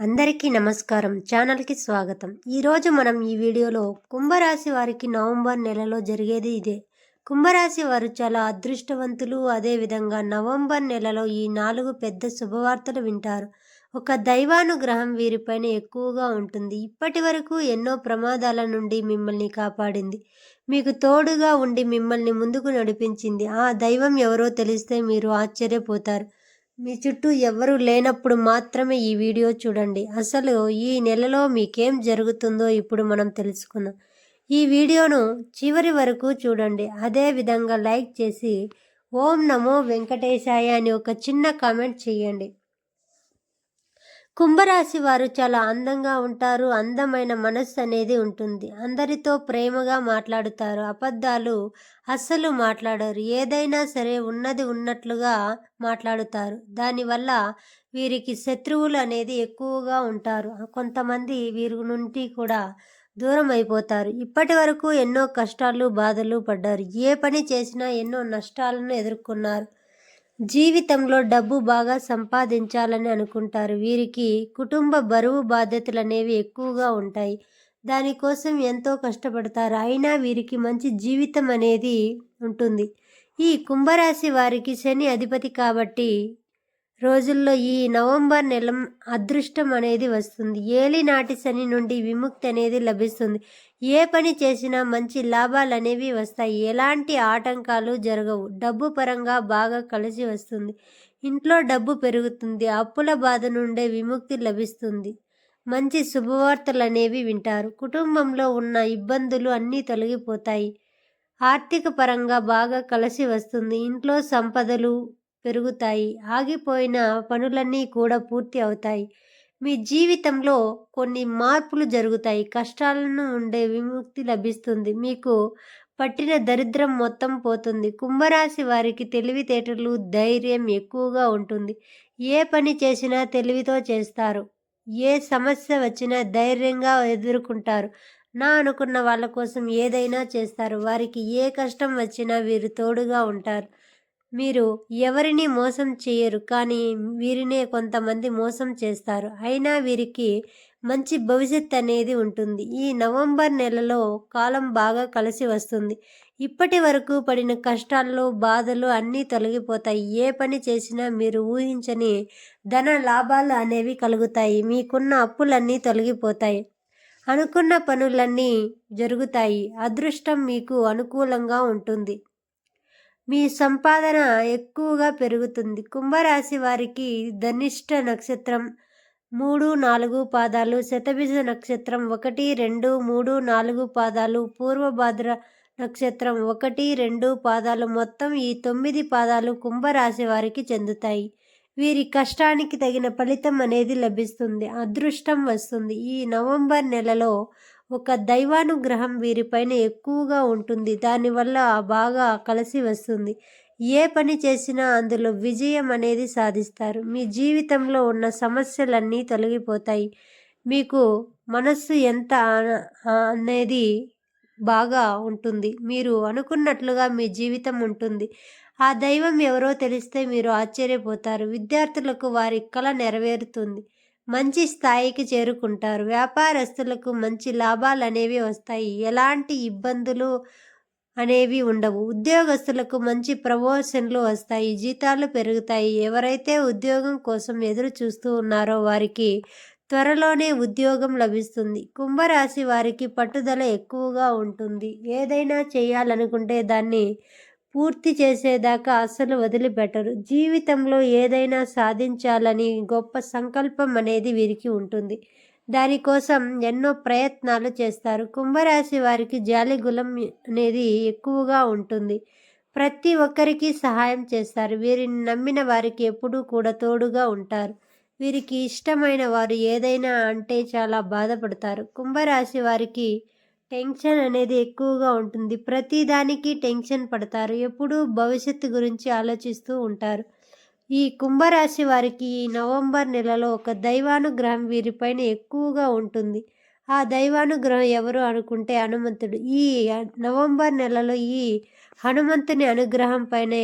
అందరికీ నమస్కారం. ఛానల్కి స్వాగతం. ఈరోజు మనం ఈ వీడియోలో కుంభరాశి వారికి నవంబర్ నెలలో జరిగేది ఇదే. కుంభరాశి వారు చాలా అదృష్టవంతులు. అదేవిధంగా నవంబర్ నెలలో ఈ నాలుగు పెద్ద శుభవార్తలు వింటారు. ఒక దైవానుగ్రహం వీరిపైన ఎక్కువగా ఉంటుంది. ఇప్పటి వరకు ఎన్నో ప్రమాదాల నుండి మిమ్మల్ని కాపాడింది. మీకు తోడుగా ఉండి మిమ్మల్ని ముందుకు నడిపించింది. ఆ దైవం ఎవరో తెలిస్తే మీరు ఆశ్చర్యపోతారు. మీ చుట్టూ ఎవరు లేనప్పుడు మాత్రమే ఈ వీడియో చూడండి. అసలు ఈ నెలలో మీకేం జరుగుతుందో ఇప్పుడు మనం తెలుసుకుందాం. ఈ వీడియోను చివరి వరకు చూడండి. అదే విధంగా లైక్ చేసి ఓం నమో వెంకటేశాయ అని ఒక చిన్న కామెంట్ చేయండి. కుంభరాశి వారు చాలా అందంగా ఉంటారు అందమైన మనస్సు అనేది ఉంటుంది. అందరితో ప్రేమగా మాట్లాడుతారు అబద్ధాలు అస్సలు మాట్లాడరు. ఏదైనా సరే ఉన్నది ఉన్నట్లుగా మాట్లాడుతారు. దానివల్ల వీరికి శత్రువులు అనేది ఎక్కువగా ఉంటారు. కొంతమంది వీరి నుండి కూడా దూరం అయిపోతారు. ఇప్పటి వరకు ఎన్నో కష్టాలు బాధలు పడ్డారు. ఏ పని చేసినా ఎన్నో నష్టాలను ఎదుర్కొన్నారు. జీవితంలో డబ్బు బాగా సంపాదించాలని అనుకుంటారు. వీరికి కుటుంబ బరువు బాధ్యతలు అనేవి ఎక్కువగా ఉంటాయి. దానికోసం ఎంతో కష్టపడతారు. అయినా వీరికి మంచి జీవితం అనేది ఉంటుంది. ఈ కుంభరాశి వారికి శని అధిపతి కాబట్టి రోజుల్లో ఈ నవంబర్ నెల అదృష్టం అనేది వస్తుంది. ఏలినాటి శని నుండి విముక్తి అనేది లభిస్తుంది. ఏ పని చేసినా మంచి లాభాలు అనేవి వస్తాయి. ఎలాంటి ఆటంకాలు జరగవు. డబ్బు పరంగా బాగా కలిసి వస్తుంది. ఇంట్లో డబ్బు పెరుగుతుంది. అప్పుల బాధ నుండే విముక్తి లభిస్తుంది. మంచి శుభవార్తలు అనేవి వింటారు. కుటుంబంలో ఉన్న ఇబ్బందులు అన్నీ తొలగిపోతాయి. ఆర్థిక పరంగా బాగా కలిసి వస్తుంది. ఇంట్లో సంపదలు పెరుగుతాయి. ఆగిపోయిన పనులన్నీ కూడా పూర్తి అవుతాయి. మీ జీవితంలో కొన్ని మార్పులు జరుగుతాయి. కష్టాలను ఉండే విముక్తి లభిస్తుంది. మీకు పట్టిన దరిద్రం మొత్తం పోతుంది. కుంభరాశి వారికి తెలివితేటలు ధైర్యం ఎక్కువగా ఉంటుంది. ఏ పని చేసినా తెలివితో చేస్తారు. ఏ సమస్య వచ్చినా ధైర్యంగా ఎదుర్కొంటారు. నా అనుకున్న వాళ్ళ కోసం ఏదైనా చేస్తారు. వారికి ఏ కష్టం వచ్చినా వీరు తోడుగా ఉంటారు. మీరు ఎవరిని మోసం చేయరు కానీ వీరినే కొంతమంది మోసం చేస్తారు. అయినా వీరికి మంచి భవిష్యత్ అనేది ఉంటుంది. ఈ నవంబర్ నెలలో కాలం బాగా కలిసి వస్తుంది. ఇప్పటి వరకు పడిన కష్టాల్లో బాధలు అన్నీ తొలగిపోతాయి. ఏ పని చేసినా మీరు ఊహించని ధన లాభాలు అనేవి కలుగుతాయి. మీకున్న అప్పులన్నీ తొలగిపోతాయి. అనుకున్న పనులన్నీ జరుగుతాయి. అదృష్టం మీకు అనుకూలంగా ఉంటుంది. మీ సంపాదన ఎక్కువగా పెరుగుతుంది. కుంభరాశి వారికి ధనిష్ట నక్షత్రం మూడు నాలుగు పాదాలు శతభిజ నక్షత్రం ఒకటి రెండు మూడు నాలుగు పాదాలు పూర్వభాద్ర నక్షత్రం ఒకటి రెండు పాదాలు మొత్తం ఈ తొమ్మిది పాదాలు కుంభరాశి వారికి చెందుతాయి. వీరి కష్టానికి తగిన ఫలితం అనేది లభిస్తుంది. అదృష్టం వస్తుంది. ఈ నవంబర్ నెలలో ఒక దైవానుగ్రహం వీరిపైన ఎక్కువగా ఉంటుంది. దానివల్ల బాగా కలిసి వస్తుంది. ఏ పని చేసినా అందులో విజయం అనేది సాధిస్తారు. మీ జీవితంలో ఉన్న సమస్యలన్నీ తొలగిపోతాయి. మీకు మనస్సు ఎంత అనేది బాగా ఉంటుంది. మీరు అనుకున్నట్లుగా మీ జీవితం ఉంటుంది. ఆ దైవం ఎవరో తెలిస్తే మీరు ఆశ్చర్యపోతారు. విద్యార్థులకు వారి కళ నెరవేరుతుంది. మంచి స్థాయికి చేరుకుంటారు. వ్యాపారస్తులకు మంచి లాభాలు అనేవి వస్తాయి. ఎలాంటి ఇబ్బందులు అనేవి ఉండవు. ఉద్యోగస్తులకు మంచి ప్రమోషన్లు వస్తాయి. జీతాలు పెరుగుతాయి. ఎవరైతే ఉద్యోగం కోసం ఎదురు చూస్తూ ఉన్నారో వారికి త్వరలోనే ఉద్యోగం లభిస్తుంది. కుంభరాశి వారికి పట్టుదల ఎక్కువగా ఉంటుంది. ఏదైనా చేయాలనుకుంటే దాన్ని పూర్తి చేసేదాకా అస్సలు వదిలిపెట్టరు. జీవితంలో ఏదైనా సాధించాలని గొప్ప సంకల్పం అనేది వీరికి ఉంటుంది. దానికోసం ఎన్నో ప్రయత్నాలు చేస్తారు. కుంభరాశి వారికి జాలిగులం అనేది ఎక్కువగా ఉంటుంది. ప్రతి ఒక్కరికి సహాయం చేస్తారు. వీరిని నమ్మిన వారికి ఎప్పుడూ కూడా తోడుగా ఉంటారు. వీరికి ఇష్టమైన వారు ఏదైనా అంటే చాలా బాధపడతారు. కుంభరాశి వారికి టెన్షన్ అనేది ఎక్కువగా ఉంటుంది. ప్రతిదానికి టెన్షన్ పడతారు. ఎప్పుడూ భవిష్యత్తు గురించి ఆలోచిస్తూ ఉంటారు. ఈ కుంభరాశి వారికి ఈ నవంబర్ నెలలో ఒక దైవానుగ్రహం వీరిపైన ఎక్కువగా ఉంటుంది. ఆ దైవానుగ్రహం ఎవరు అనుకుంటే హనుమంతుడు. ఈ నవంబర్ నెలలో ఈ హనుమంతుని అనుగ్రహం పైన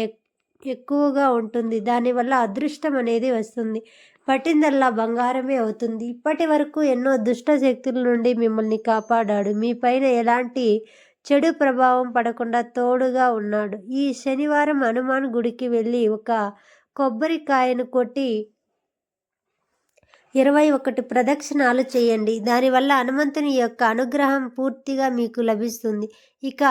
ఎక్కువగా ఉంటుంది. దానివల్ల అదృష్టం అనేది వస్తుంది. పట్టిందల్లా బంగారమే అవుతుంది. ఇప్పటి వరకు ఎన్నో దుష్ట శక్తుల నుండి మిమ్మల్ని కాపాడాడు. మీ పైన ఎలాంటి చెడు ప్రభావం పడకుండా తోడుగా ఉన్నాడు. ఈ శనివారం హనుమాన్ గుడికి వెళ్ళి ఒక కొబ్బరికాయను కొట్టి ఇరవై ఒకటి ప్రదక్షిణాలు చేయండి. దానివల్ల హనుమంతుని యొక్క అనుగ్రహం పూర్తిగా మీకు లభిస్తుంది. ఇక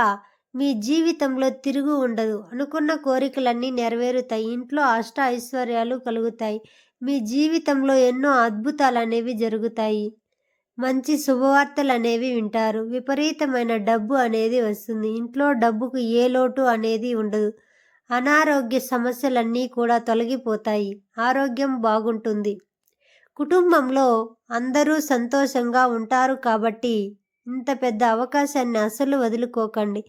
మీ జీవితంలో తిరుగు ఉండదు. అనుకున్న కోరికలన్నీ నెరవేరుతాయి. ఇంట్లో అష్ట ఐశ్వర్యాలు కలుగుతాయి. మీ జీవితంలో ఎన్నో అద్భుతాలు అనేవి జరుగుతాయి. మంచి శుభవార్తలు అనేవి వింటారు. విపరీతమైన డబ్బు అనేది వస్తుంది. ఇంట్లో డబ్బుకు ఏ లోటు అనేది ఉండదు. అనారోగ్య సమస్యలన్నీ కూడా తొలగిపోతాయి. ఆరోగ్యం బాగుంటుంది. కుటుంబంలో అందరూ సంతోషంగా ఉంటారు కాబట్టి ఇంత పెద్ద అవకాశాన్ని అసలు వదులుకోకండి.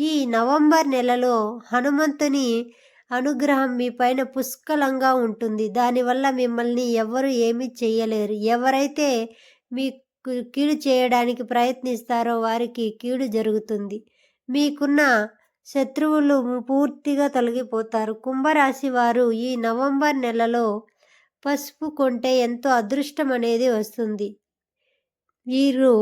ఈ నవంబర్ నెలలో హనుమంతుని అనుగ్రహం మీ పైన పుష్కలంగా ఉంటుంది. దానివల్ల మిమ్మల్ని ఎవరు ఏమీ చేయలేరు. ఎవరైతే మీ కీడు చేయడానికి ప్రయత్నిస్తారో వారికి కీడు జరుగుతుంది. మీకున్న శత్రువులు పూర్తిగా తొలగిపోతారు. కుంభరాశి వారు ఈ నవంబర్ నెలలో పసుపు కొంటే ఎంతో అదృష్టం అనేది వస్తుంది. వీరు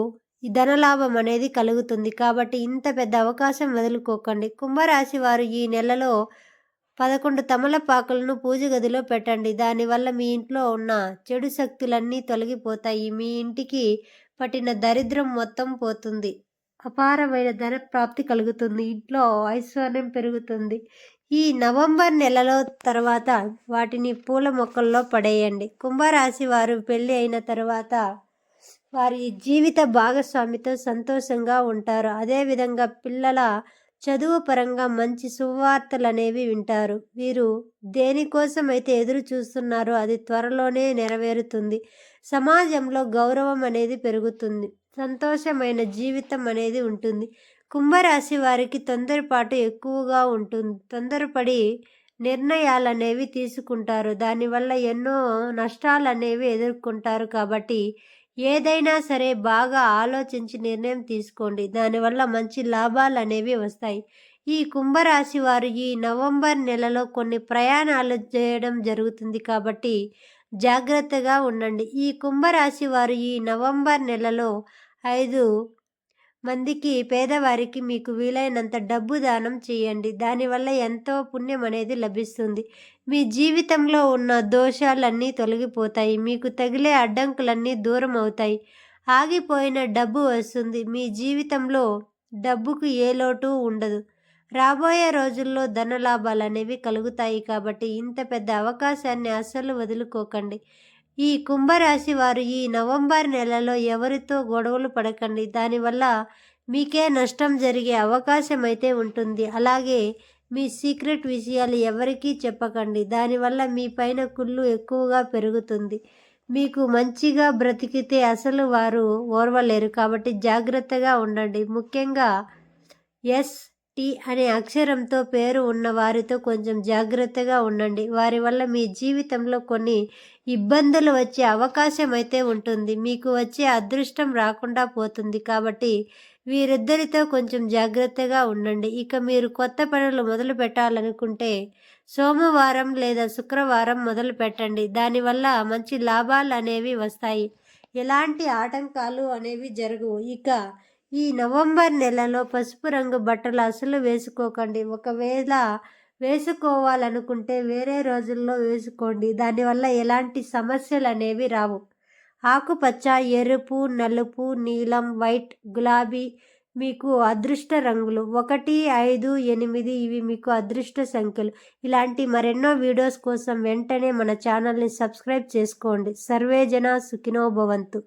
ధనలాభం అనేది కలుగుతుంది. కాబట్టి ఇంత పెద్ద అవకాశం వదులుకోకండి. కుంభరాశి వారు ఈ నెలలో పదకొండు తమలపాకులను పూజ గదిలో పెట్టండి. దానివల్ల మీ ఇంట్లో ఉన్న చెడు శక్తులన్నీ తొలగిపోతాయి. మీ ఇంటికి పట్టిన దరిద్రం మొత్తం పోతుంది. అపారమైన ధన ప్రాప్తి కలుగుతుంది. ఇంట్లో ఐశ్వర్యం పెరుగుతుంది. ఈ నవంబర్ నెలలో తర్వాత వాటిని పూల మొక్కల్లో పడేయండి. కుంభరాశి వారు పెళ్ళి అయిన తర్వాత వారి జీవిత భాగస్వామితో సంతోషంగా ఉంటారు. అదేవిధంగా పిల్లల చదువు పరంగా మంచి సువార్తలు అనేవి వింటారు. వీరు దేనికోసం అయితే ఎదురు చూస్తున్నారో అది త్వరలోనే నెరవేరుతుంది. సమాజంలో గౌరవం అనేది పెరుగుతుంది. సంతోషమైన జీవితం అనేది ఉంటుంది. కుంభరాశి వారికి తొందరపాటు ఎక్కువగా ఉంటుంది. తొందరపడి నిర్ణయాలు అనేవి తీసుకుంటారు. దానివల్ల ఎన్నో నష్టాలు అనేవి ఎదుర్కొంటారు కాబట్టి ఏదైనా సరే బాగా ఆలోచించి నిర్ణయం తీసుకోండి. దానివల్ల మంచి లాభాలు అనేవి వస్తాయి. ఈ కుంభరాశి వారు ఈ నవంబర్ నెలలో కొన్ని ప్రయాణాలు చేయడం జరుగుతుంది కాబట్టి జాగ్రత్తగా ఉండండి. ఈ కుంభరాశి వారు ఈ నవంబర్ నెలలో ఐదు మందికి పేదవారికి మీకు వీలైనంత డబ్బు దానం చేయండి. దానివల్ల ఎంతో పుణ్యం అనేది లభిస్తుంది. మీ జీవితంలో ఉన్న దోషాలన్నీ తొలగిపోతాయి. మీకు తగిలే అడ్డంకులన్నీ దూరం అవుతాయి. ఆగిపోయిన డబ్బు వస్తుంది. మీ జీవితంలో డబ్బుకు ఏ లోటు ఉండదు. రాబోయే రోజుల్లో ధన లాభాలు అనేవి కలుగుతాయి కాబట్టి ఇంత పెద్ద అవకాశాన్ని అస్సలు వదులుకోకండి. ఈ కుంభరాశి వారు ఈ నవంబర్ నెలలో ఎవరితో గొడవలు పడకండి? దానివల్ల మీకే నష్టం జరిగే అవకాశం అయితే ఉంటుంది. అలాగే మీ సీక్రెట్ విషయాలు ఎవరికీ చెప్పకండి. దానివల్ల మీ పైన కుళ్ళు ఎక్కువగా పెరుగుతుంది. మీకు మంచిగా బ్రతికితే అసలు వారు ఓర్వలేరు. కాబట్టి జాగ్రత్తగా ఉండండి. ముఖ్యంగా ఎస్ టీ అనే అక్షరంతో పేరు ఉన్న వారితో కొంచెం జాగ్రత్తగా ఉండండి. వారి వల్ల మీ జీవితంలో కొన్ని ఇబ్బందులు వచ్చే అవకాశం అయితే ఉంటుంది. మీకు వచ్చే అదృష్టం రాకుండా పోతుంది. కాబట్టి వీరిద్దరితో కొంచెం జాగ్రత్తగా ఉండండి. ఇక మీరు కొత్త పనులు మొదలు పెట్టాలనుకుంటే సోమవారం లేదా శుక్రవారం మొదలు పెట్టండి. దానివల్ల మంచి లాభాలు అనేవి వస్తాయి. ఎలాంటి ఆటంకాలు అనేవి జరగవు. ఇక ఈ నవంబర్ నెలలో పసుపు రంగు బట్టలు అసలు వేసుకోకండి. ఒకవేళ వేసుకోవాలనుకుంటే వేరే రోజుల్లో వేసుకోండి. దానివల్ల ఎలాంటి సమస్యలు అనేవి రావు. ఆకుపచ్చ ఎరుపు నలుపు నీలం వైట్ గులాబీ మీకు అదృష్ట రంగులు. ఒకటి ఐదు ఎనిమిది ఇవి మీకు అదృష్ట సంఖ్యలు. ఇలాంటి మరెన్నో వీడియోస్ కోసం వెంటనే మన ఛానల్ని సబ్స్క్రైబ్ చేసుకోండి. సర్వేజన సుఖినోభవంతు